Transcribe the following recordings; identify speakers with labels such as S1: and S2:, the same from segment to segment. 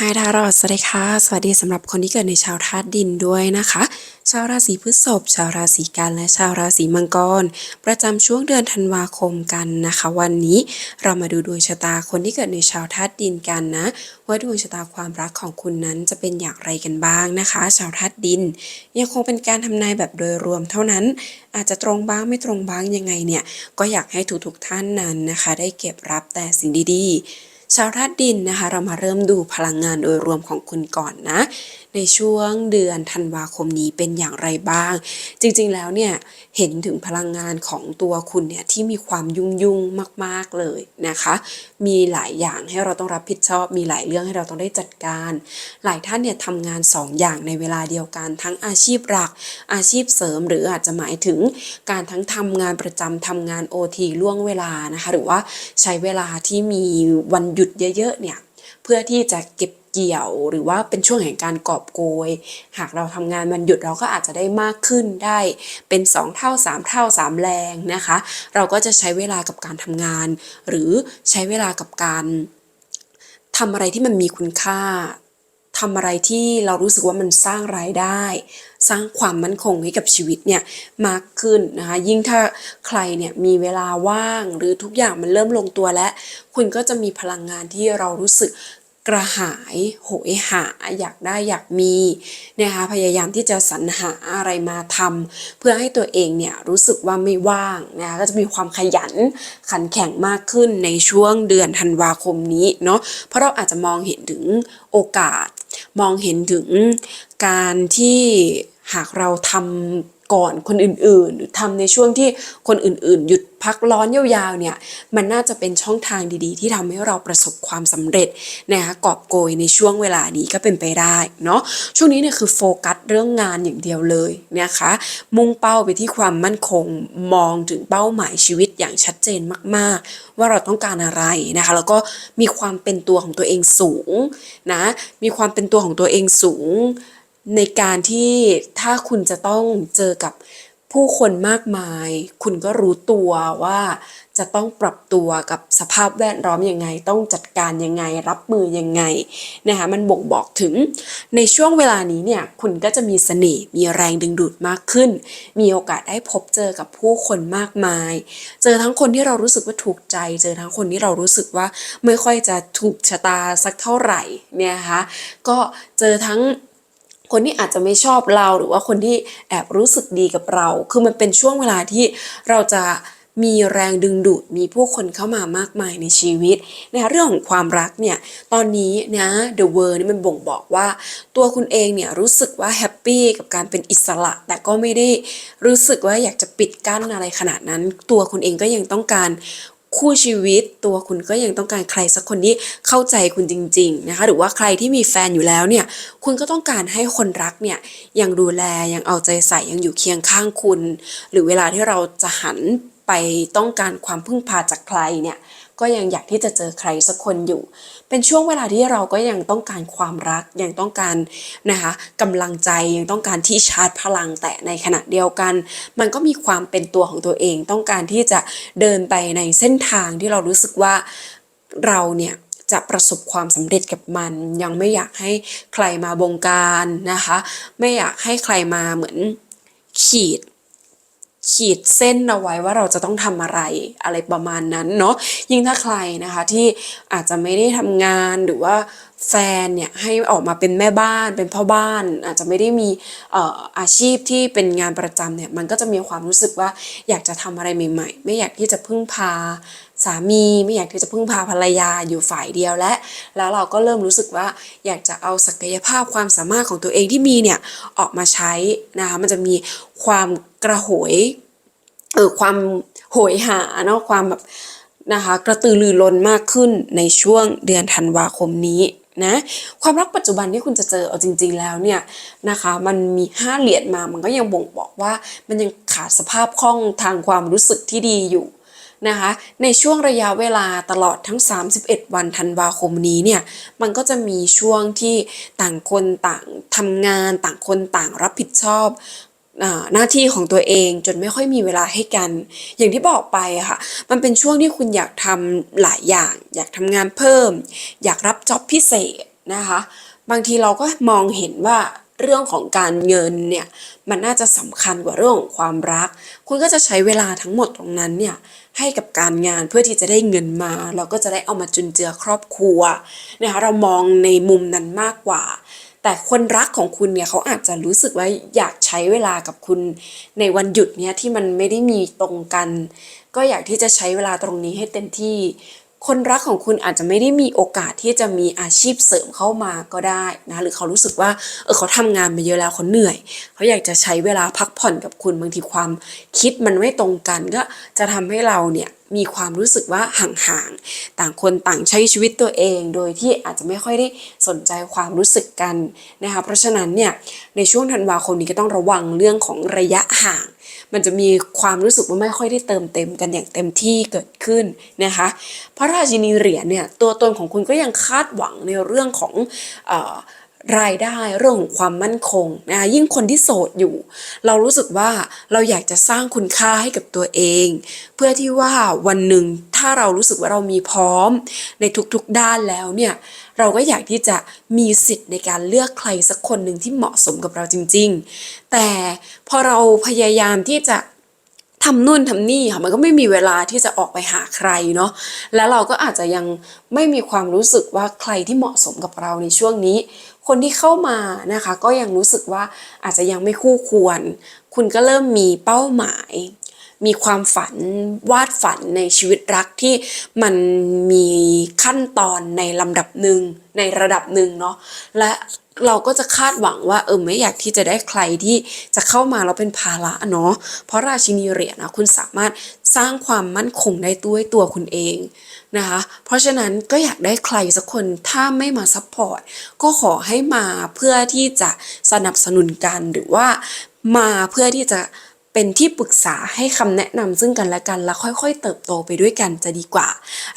S1: ไฮทารอดสวัสดีค่ะ สวัสดีสำหรับคนที่เกิดในชาวธาตุดินด้วยนะคะ ชาวราศีพฤษภ ชาวราศีกัน และชาวราศีมังกร ประจำช่วงเดือนธันวาคมกันนะคะ วันนี้เรามาดูดวงชะตาคนที่เกิดในชาวธาตุดินกันนะ ว่าดวงชะตาความรักของคุณนั้นจะเป็นอย่างไรกันบ้างนะคะ ชาวธาตุดิน ยังคงเป็นการทำนายแบบโดยรวมเท่านั้น อาจจะตรงบ้างไม่ตรงบ้างยังไงเนี่ย ก็อยากให้ทุกๆท่านนั้นนะคะ ได้เก็บรับแต่สิ่งดีๆ ชาวธาตุดินนะคะ เรามาเริ่มดูพลังงานโดยรวมของคุณก่อนนะ ในช่วงเดือนธันวาคมนี้เป็นอย่างไรบ้าง จริงๆแล้วเนี่ยเห็นถึงพลังงานของตัวคุณเนี่ยที่มีความยุ่งยุ่งมาก ๆเลยนะคะ มีหลายอย่างให้เราต้องรับผิดชอบ มีหลายเรื่องให้เราต้องได้จัดการ หลายท่านเนี่ยทำงานสองอย่างในเวลาเดียวกัน ทั้งอาชีพหลัก อาชีพเสริม หรืออาจจะหมายถึงการทั้งทำงานประจำทำงาน OT ล่วงเวลานะคะ หรือว่าใช้เวลาที่มีวันหยุดเยอะๆเนี่ยเพื่อที่จะเก็บ เกี่ยว หรือว่าเป็นช่วงแห่งการกอบโกย หากเราทำงานวันหยุดเราก็อาจจะได้มากขึ้นได้เป็น 2 เท่า 3 เท่า 3 แรงนะคะ เราก็จะใช้เวลากับการทำงาน หรือใช้เวลากับการทำอะไรที่มันมีคุณค่าทำอะไรที่เรารู้สึกว่ามันสร้างรายได้ สร้างความมั่นคงให้กับชีวิตเนี่ยมากขึ้นนะคะยิ่งถ้าใครเนี่ยมีเวลาว่างหรือทุกอย่างมันเริ่มลงตัวแล้ว คุณก็จะมีพลังงานที่เรารู้สึก กระหายโหยหาอยากได้อยากมีนะคะพยายามที่จะสรรหาอะไรมาทำเพื่อให้ตัวเองเนี่ยรู้สึกว่าไม่ว่างนะคะก็จะมีความขยันขันแข็งมากขึ้นในช่วงเดือนธันวาคมนี้เนาะเพราะเราอาจจะมองเห็นถึงโอกาส มองเห็นถึงการที่หากเราทำ ก่อนคนอื่นๆ หรือทำในช่วงที่คนอื่นๆ หยุดพักร้อนยาวๆเนี่ยมันน่าจะเป็นช่องทางดีๆ ที่ทำให้เราประสบความสำเร็จนะคะกอบโกยในช่วงเวลานี้ก็เป็นไปได้เนาะช่วงนี้เนี่ยคือโฟกัสเรื่องงานอย่างเดียวเลยนะคะมุ่งเป้าไปที่ความมั่นคงมองถึงเป้าหมายชีวิตอย่างชัดเจนมากๆ ว่าเราต้องการอะไรนะคะแล้วก็มีความเป็นตัวของตัวเองสูงนะมีความเป็นตัวของตัวเองสูง ในการที่ถ้าคุณจะต้องเจอกับผู้คนมากมาย คุณก็รู้ตัวว่าจะต้องปรับตัวกับสภาพแวดล้อมยังไง ต้องจัดการยังไง รับมือยังไงนะคะมันบ่งบอกถึงในช่วงเวลานี้เนี่ยคุณก็จะมีเสน่ห์มีแรงดึงดูดมากขึ้น มีโอกาสได้พบเจอกับผู้คนมากมาย เจอทั้งคนที่เรารู้สึกว่าถูกใจ เจอทั้งคนที่เรารู้สึกว่าไม่ค่อยจะถูกชะตาสักเท่าไหร่เนี่ยนะคะก็เจอทั้ง คนที่อาจจะไม่ชอบเราหรือว่าคนที่แอบรู้สึกดีกับเรา คือมันเป็นช่วงเวลาที่เราจะมีแรงดึงดูดมีผู้คนเข้ามามากมายในชีวิตนะคะเรื่องของความรักเนี่ยตอนนี้นะ The World นี่มันบ่งบอกว่า ตัวคุณเองเนี่ยรู้สึกว่าแฮปปี้กับการเป็นอิสระ แต่ก็ไม่ได้รู้สึกว่าอยากจะปิดกั้นอะไรขนาดนั้น ตัวคุณเองก็ยังต้องการ คู่ชีวิตตัวคุณก็ยังต้องการใครสักคนที่เข้าใจคุณจริงๆนะคะหรือว่าใครที่มีแฟนอยู่แล้วเนี่ยคุณก็ต้องการให้คนรักเนี่ยยังดูแลยังเอาใจใส่ยังอยู่เคียงข้างคุณ หรือเวลาที่เราจะหันไปต้องการความพึ่งพาจากใครเนี่ย ก็ยังอยากที่จะเจอใครสักคนอยู่ เป็นช่วงเวลาที่เราก็ยังต้องการความรัก ยังต้องการนะคะกำลังใจยังต้องการที่ชาร์จพลังแต่ในขณะเดียวกัน มันก็มีความเป็นตัวของตัวเอง ต้องการที่จะเดินไปในเส้นทางที่เรารู้สึกว่าเราเนี่ยจะประสบความสำเร็จกับมัน ยังไม่อยากให้ใครมาบงการนะคะ ไม่อยากให้ใครมาเหมือนขีด ขีดเส้นเอาไว้ว่าเราจะต้องทำอะไรอะไรประมาณนั้นเนาะยิ่งถ้าใครนะคะที่อาจจะไม่ได้ทำงานหรือว่าแฟนเนี่ยให้ออกมาเป็นแม่บ้านเป็นพ่อบ้าน อาจจะไม่ได้มีเอ่ออาชีพที่เป็นงานประจำเนี่ยมันก็จะมีความรู้สึกว่าอยากจะทำอะไรใหม่ ๆ ไม่อยากที่จะพึ่งพา สามีไม่อยากที่จะพึ่งพาภรรยาอยู่ฝ่ายเดียวและแล้วเราก็เริ่มรู้สึกว่าอยากจะเอาศักยภาพความสามารถของตัวเองที่มีเนี่ยออกมาใช้นะคะมันจะมีความกระโหยเออความโหยหาเนาะความแบบนะคะกระตือรือร้นมากขึ้นในช่วงเดือนธันวาคมนี้นะความรักปัจจุบันที่คุณจะเจอเอาจริง ๆ แล้วเนี่ยนะคะมันมีห้าเหรียญมามันก็ยังบ่งบอกว่ามันยังขาดสภาพคล่องทางความรู้สึกที่ดีอยู่ นะคะในช่วงระยะเวลาตลอดทั้ง 31 วันธันวาคมนี้เนี่ยมันก็จะมีช่วงที่ต่างคนต่างทำงาน ต่างคนต่างรับผิดชอบหน้าที่ของตัวเองจนไม่ค่อยมีเวลาให้กัน อย่างที่บอกไปค่ะ มันเป็นช่วงที่คุณอยากทำหลายอย่าง อยากทำงานเพิ่ม อยากรับจ็อบพิเศษนะคะ บางทีเราก็มองเห็นว่า เรื่องของการเงินเนี่ยมันน่าจะสำคัญกว่าเรื่องของความรัก คุณก็จะใช้เวลาทั้งหมดตรงนั้นเนี่ยให้กับการงานเพื่อที่จะได้เงินมา เราก็จะได้เอามาจุนเจือครอบครัวนะคะเรามองในมุมนั้นมากกว่า แต่คนรักของคุณเนี่ยเขาอาจจะรู้สึกว่าอยากใช้เวลากับคุณในวันหยุดเนี่ยที่มันไม่ได้มีตรงกัน ก็อยากที่จะใช้เวลาตรงนี้ให้เต็มที่ คนรักของคุณอาจจะไม่ได้มีโอกาสที่จะมีอาชีพเสริมเข้ามาก็ได้นะหรือเขารู้สึกว่าเออเขาทำงานมาเยอะแล้วเขาเหนื่อย เขาอยากจะใช้เวลาพักผ่อนกับคุณบางทีความคิดมันไม่ตรงกัน ก็จะทำให้เราเนี่ย มีความรู้สึกว่าห่างๆ ต่างคนต่างใช้ชีวิตตัวเอง โดยที่อาจจะไม่ค่อยได้สนใจความรู้สึกกันนะคะ เพราะฉะนั้นเนี่ยในช่วงธันวาคมนี้ก็ต้องระวังเรื่องของระยะห่าง มันจะมีความรู้สึกว่าไม่ค่อยได้เติมเต็มกันอย่างเต็มที่เกิดขึ้นนะคะ พระราชินีเหรียญเนี่ยตัวตนของคุณก็ยังคาดหวังในเรื่องของอ รายได้เรื่องของความมั่นคงนะคะยิ่งคนที่โสดอยู่ เรารู้สึกว่าเราอยากจะสร้างคุณค่าให้กับตัวเอง เพื่อที่ว่าวันหนึ่งถ้าเรารู้สึกว่าเรามีพร้อมในทุกๆด้านแล้วเนี่ยเราก็อยากที่จะมีสิทธิ์ในการเลือกใครสักคนหนึ่งที่เหมาะสมกับเราจริง ๆ แต่พอเราพยายามที่จะทำนู่นทำนี่ค่ะมันก็ไม่มีเวลาที่จะออกไปหาใครเนาะแล้วเราก็อาจจะยังไม่มีความรู้สึกว่าใครที่เหมาะสมกับเราในช่วงนี้ คนที่เข้ามานะคะ ก็ยังรู้สึกว่าอาจจะยังไม่คู่ควร คุณก็เริ่มมีเป้าหมาย มีความฝันวาดฝันในชีวิตรักที่มันมีขั้นตอนในลำดับหนึ่งในระดับหนึ่งเนาะและเราก็จะคาดหวังว่าเออไม่อยากที่จะได้ใครที่จะเข้ามาแล้วเป็นภาระเนาะเพราะราชินีเหรียญนะคุณสามารถ สร้างความมั่นคงได้ด้วยตัวคุณเองนะคะ เพราะฉะนั้นก็อยากได้ใครสักคนถ้าไม่มาซัพพอร์ตก็ขอให้มาเพื่อที่จะสนับสนุนกันหรือว่ามาเพื่อที่จะ เป็นที่ปรึกษาให้คำแนะนำซึ่งกันและกันแล้วค่อย ๆ เติบโตไปด้วยกันจะดีกว่า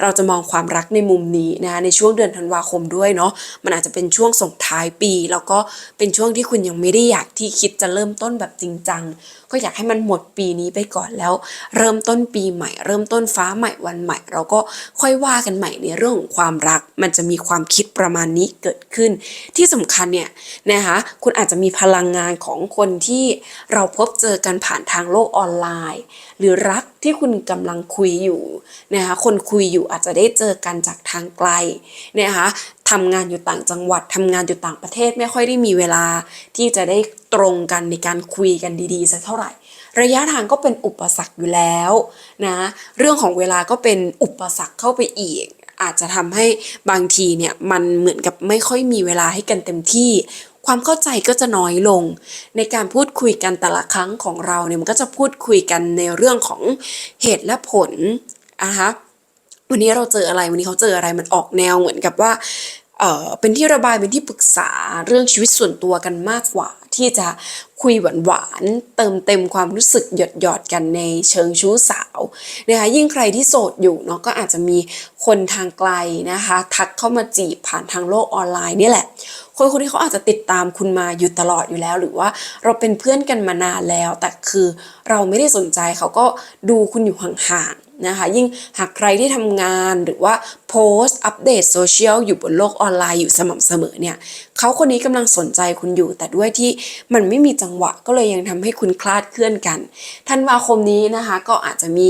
S1: เราจะมองความรักในมุมนี้นะในช่วงเดือนธันวาคมด้วยเนาะมันอาจจะเป็นช่วงส่งท้ายปี แล้วก็เป็นช่วงที่คุณยังไม่ได้อยากที่คิดจะเริ่มต้นแบบจริงจังก็อยากให้มันหมดปีนี้ไปก่อนแล้ว เริ่มต้นปีใหม่ เริ่มต้นฟ้าใหม่วันใหม่ เราก็ค่อยว่ากันใหม่ในเรื่องของความรัก มันจะมีความคิดประมาณนี้เกิดขึ้น ที่สำคัญเนี่ยนะคะคุณอาจจะมีพลังงานของคนที่เราพบเจอกันผ่านทางโลกออนไลน์ หรือรักที่คุณกำลังคุยอยู่นะคะคนคุยอยู่อาจจะได้เจอกันจากทางไกลนะคะทำงานอยู่ต่างจังหวัดทำงานอยู่ต่างประเทศไม่ค่อยได้มีเวลาที่จะได้ตรงกันในการคุยกันดีๆสักเท่าไหร่ ระยะทางก็เป็นอุปสรรคอยู่แล้วนะเรื่องของเวลาก็เป็นอุปสรรคเข้าไปอีกอาจจะทำให้บางทีเนี่ยมันเหมือนกับไม่ค่อยมีเวลาให้กันเต็มที่ ความเข้าใจก็จะน้อยลง ในการพูดคุยกันแต่ละครั้งของเราเนี่ยมันก็จะพูดคุยกันในเรื่องของเหตุและผลนะคะวันนี้เราเจออะไรวันนี้เขาเจออะไรมันออกแนวเหมือนกับว่าเออเป็นที่ระบายเป็นที่ปรึกษาเรื่องชีวิตส่วนตัวกันมากกว่า ที่จะคุยหวานๆเติมเต็มความรู้สึกหยดหยอดกันในเชิงชู้สาวนะคะยิ่งใครที่โสดอยู่เนาะก็อาจจะมี คนทางไกลนะคะ ทักเข้ามาจีบผ่านทางโลกออนไลน์นี่แหละ คนคนนี้เขาอาจจะติดตามคุณมาอยู่ตลอดอยู่แล้ว หรือว่าเราเป็นเพื่อนกันมานานแล้ว แต่คือเราไม่ได้สนใจเขาก็ดูคุณอยู่ห่างๆนะคะ ยิ่งหากใครที่ทำงานหรือว่าโพสต์อัปเดตโซเชียลอยู่บนโลกออนไลน์อยู่สม่ำเสมอเนี่ย เขาคนนี้กำลังสนใจคุณอยู่ แต่ด้วยที่มันไม่มีจังหวะก็เลยยังทำให้คุณคลาดเคลื่อนกันธันวาคมนี้นะคะก็อาจจะมี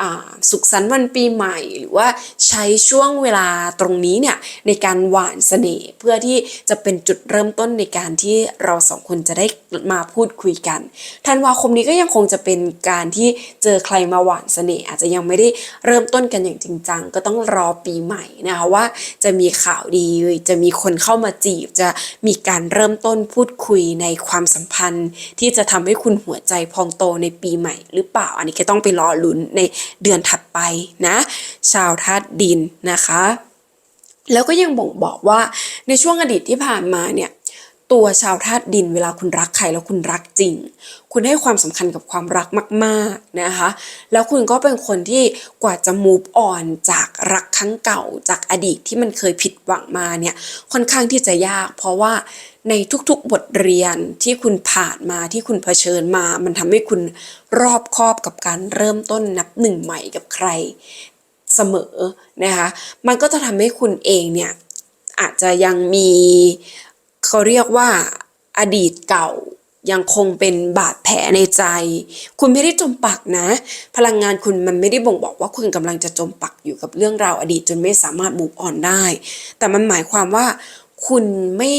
S1: อ่าสุขสันต์วันปีใหม่ หรือว่าใช้ช่วงเวลาตรงนี้เนี่ยในการหวานเสน่ห์เพื่อที่จะเป็นจุดเริ่มต้นในการที่เราสองคนจะได้มาพูดคุยกันธันวาคมนี้ก็ยังคงจะเป็นการที่เจอใครมาหวานเสน่ห์อาจจะยังไม่ได้เริ่มต้นกันอย่างจริงจังก็ต้องรอปีใหม่นะคะว่าจะมีข่าวดีจะมีคนเข้ามาจีบจะมีการเริ่มต้นพูดคุยในความสัมพันธ์ ที่จะทำให้คุณหัวใจพองโตในปีใหม่หรือเปล่า อันนี้ก็ต้องไปรอลุ้นในเดือนถัดไปนะ ชาวธาตุดินนะคะ แล้วก็ยังบ่งบอกว่าในช่วงอดีตที่ผ่านมาเนี่ย ตัวชาวธาตุดินเวลาคุณรักใครแล้วคุณรักจริง คุณให้ความสำคัญกับความรักมากๆนะคะ แล้วคุณก็เป็นคนที่กว่าจะ move on จากรักครั้งเก่าจากอดีตที่มันเคยผิดหวังมาเนี่ยค่อนข้างที่จะยาก เพราะว่าในทุกๆบทเรียนที่คุณผ่านมาที่คุณเผชิญมา มันทำให้คุณรอบคอบกับการเริ่มต้นนับหนึ่งใหม่กับใครเสมอนะคะ มันก็จะทำให้คุณเองเนี่ยอาจจะยังมี เขาเรียกว่าอดีตเก่ายังคงเป็นบาดแผลในใจ คุณไม่ได้จมปักนะ พลังงานคุณมันไม่ได้บ่งบอกว่าคุณกำลังจะจมปักอยู่กับเรื่องราวอดีตจนไม่สามารถบุกอ่อนได้ แต่มันหมายความว่า คุณไม่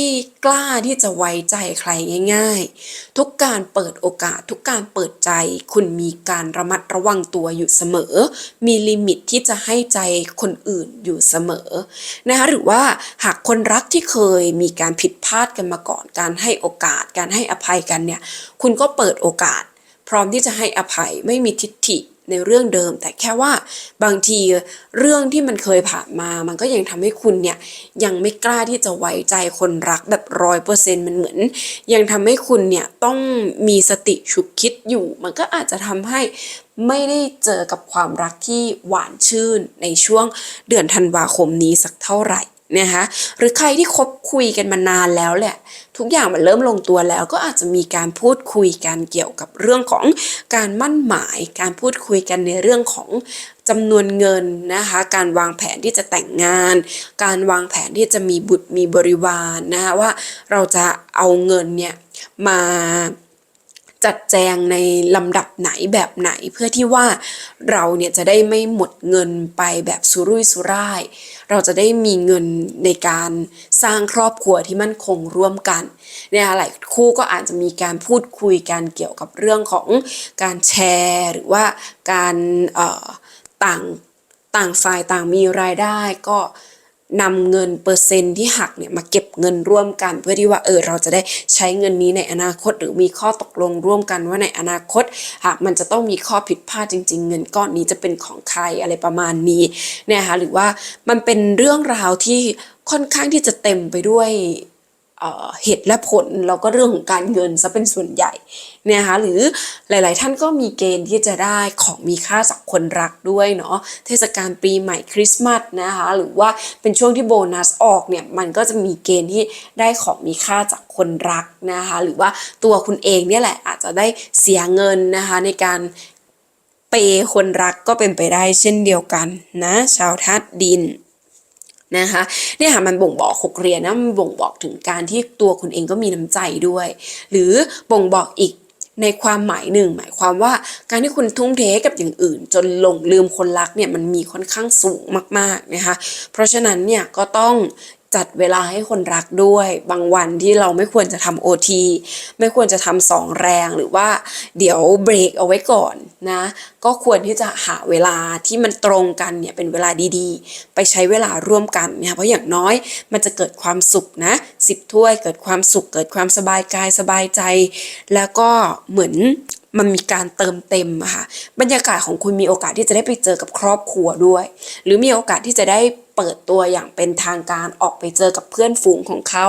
S1: กล้าที่จะไว้ใจใครง่าย ๆ ทุกการเปิดโอกาส ทุกการเปิดใจ คุณมีการระมัดระวังตัวอยู่เสมอ มีลิมิตที่จะให้ใจคนอื่นอยู่เสมอนะคะหรือว่าหากคนรักที่เคยมีการผิดพลาดกันมาก่อน การให้โอกาส การให้อภัยกันเนี่ย คุณก็เปิดโอกาส พร้อมที่จะให้อภัยไม่มีทิฏฐิ ในเรื่องเดิม แต่แค่ว่าบางทีเรื่องที่มันเคยผ่านมา มันก็ยังทำให้คุณเนี่ยยังไม่กล้าที่จะไว้ใจคนรักแบบร้อยเปอร์เซ็นต์มันเหมือน ยังทำให้คุณเนี่ยต้องมีสติฉุกคิดอยู่ มันก็อาจจะทำให้ไม่ได้เจอกับความรักที่หวานชื่นในช่วงเดือนธันวาคมนี้สักเท่าไหร่นะคะหรือใครที่คบคุยกันมานานแล้วแหละ ทุกอย่างมันเริ่มลงตัวแล้วก็อาจจะมีการพูดคุยกันเกี่ยวกับเรื่องของการมั่นหมาย การพูดคุยกันในเรื่องของจำนวนเงินนะคะ การวางแผนที่จะแต่งงาน การวางแผนที่จะมีบุตรมีบริวารนะคะว่าเราจะเอาเงินเนี่ยมา จัดแจงในลำดับไหนแบบไหน เพื่อที่ว่าเราเนี่ยจะได้ไม่หมดเงินไปแบบสุรุ่ยสุร่าย เราจะได้มีเงินในการสร้างครอบครัวที่มั่นคงร่วมกันเนี่ยหลายคู่ก็อาจจะมีการพูดคุยกันเกี่ยวกับเรื่องของการแชร์ หรือว่าการต่างต่างฝ่ายต่างมีรายได้ก็ นำเงินเปอร์เซ็นต์ที่หักเนี่ยมาเก็บเงินร่วมกัน เพื่อที่ว่าเออเราจะได้ใช้เงินนี้ในอนาคต หรือมีข้อตกลงร่วมกันว่าในอนาคต หากมันจะต้องมีข้อผิดพลาดจริง ๆ เงินก้อนนี้จะเป็นของใครอะไรประมาณนี้เนี่ยคะหรือว่ามันเป็นเรื่องราวที่ค่อนข้างที่จะเต็มไปด้วย เหตุและผลแล้วก็เรื่องของการเงินซะเป็นส่วนใหญ่เนี่ยนะคะหรือหลาย ๆ ท่านก็มีเกณฑ์ที่จะได้ของมีค่าจากคนรักด้วยเนาะเทศกาลปีใหม่คริสต์มาสนะคะหรือว่าเป็นช่วงที่โบนัสออกเนี่ยมันก็จะมีเกณฑ์ที่ได้ของมีค่าจากคนรักนะคะหรือว่าตัวคุณเองเนี่ยแหละอาจจะได้เสียเงินนะคะในการเปคนรักก็เป็นไปได้เช่นเดียวกันนะชาวทัดดิน นะคะเนี่ยค่ะมันบ่งบอกหกเรียนนะมันบ่งบอกถึงการที่ตัวคุณเองก็มีน้ำใจด้วย หรือบ่งบอกอีกในความหมายหนึ่ง หมายความว่าการที่คุณทุ่มเทกับอย่างอื่น จนหลงลืมคนรักเนี่ยมันมีค่อนข้างสูงมากๆนะคะเพราะฉะนั้นเนี่ยก็ต้อง จัดเวลาให้คนรักด้วย บางวันที่เราไม่ควรจะทำโอทีไม่ควรจะทำสองแรงหรือว่าเดี๋ยวเบรกเอาไว้ก่อนนะ ก็ควรที่จะหาเวลาที่มันตรงกันเนี่ยเป็นเวลาดีๆ ไปใช้เวลาร่วมกันเนี่ยเพราะอย่างน้อยมันจะเกิดความสุขนะสิบถ้วยเกิดความสุขเกิดความสบายกายสบายใจ แล้วก็เหมือน มันมีการเติมเต็มอะค่ะบรรยากาศของคุณมีโอกาสที่จะได้ไปเจอกับครอบครัวด้วย หรือมีโอกาสที่จะได้เปิดตัวอย่างเป็นทางการออกไปเจอกับเพื่อนฝูงของเขา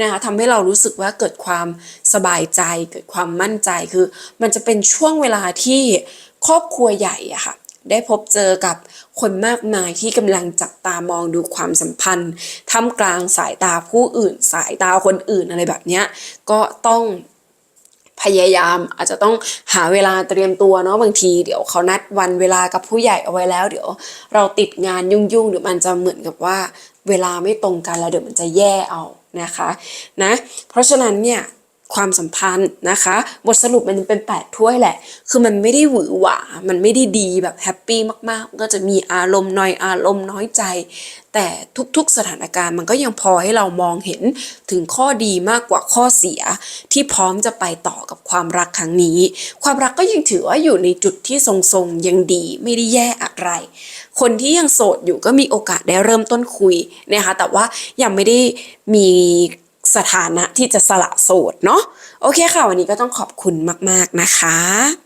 S1: นะคะทำให้เรารู้สึกว่าเกิดความสบายใจ เกิดความมั่นใจคือ มันจะเป็นช่วงเวลาที่ครอบครัวใหญ่อะค่ะได้พบเจอกับคนมากมายที่กำลังจับตามองดูความสัมพันธ์ท่ามกลางสายตาผู้อื่น สายตาคนอื่นอะไรแบบนี้ก็ต้อง พยายามอาจจะต้องหาเวลาเตรียมตัวเนาะบางทีเดี๋ยวเขานัดวันเวลากับผู้ใหญ่เอาไว้แล้ว เดี๋ยวเราติดงานยุ่งๆเดี๋ยวมันจะเหมือนกับว่าเวลาไม่ตรงกันแล้วเดี๋ยวมันจะแย่เอานะคะนะเพราะฉะนั้นเนี่ย ความสัมพันธ์นะคะ บทสรุปมันเป็นแปดถ้วยแหละ คือมันไม่ได้หวือหวา มันไม่ได้ดีแบบแฮปปี้มากๆ ก็จะมีอารมณ์น้อยอารมณ์น้อยใจ แต่ทุกๆสถานการณ์มันก็ยังพอให้เรามองเห็นถึงข้อดีมากกว่าข้อเสีย ที่พร้อมจะไปต่อกับความรักครั้งนี้ ความรักก็ยังถือว่าอยู่ในจุดที่ทรงๆยังดีไม่ได้แย่อะไร คนที่ยังโสดอยู่ก็มีโอกาสได้เริ่มต้นคุยนะคะ แต่ว่ายังไม่ได้มี สถานะที่จะสละโสดเนาะโอเคค่ะ วันนี้ก็ต้องขอบคุณมาก ๆ นะคะ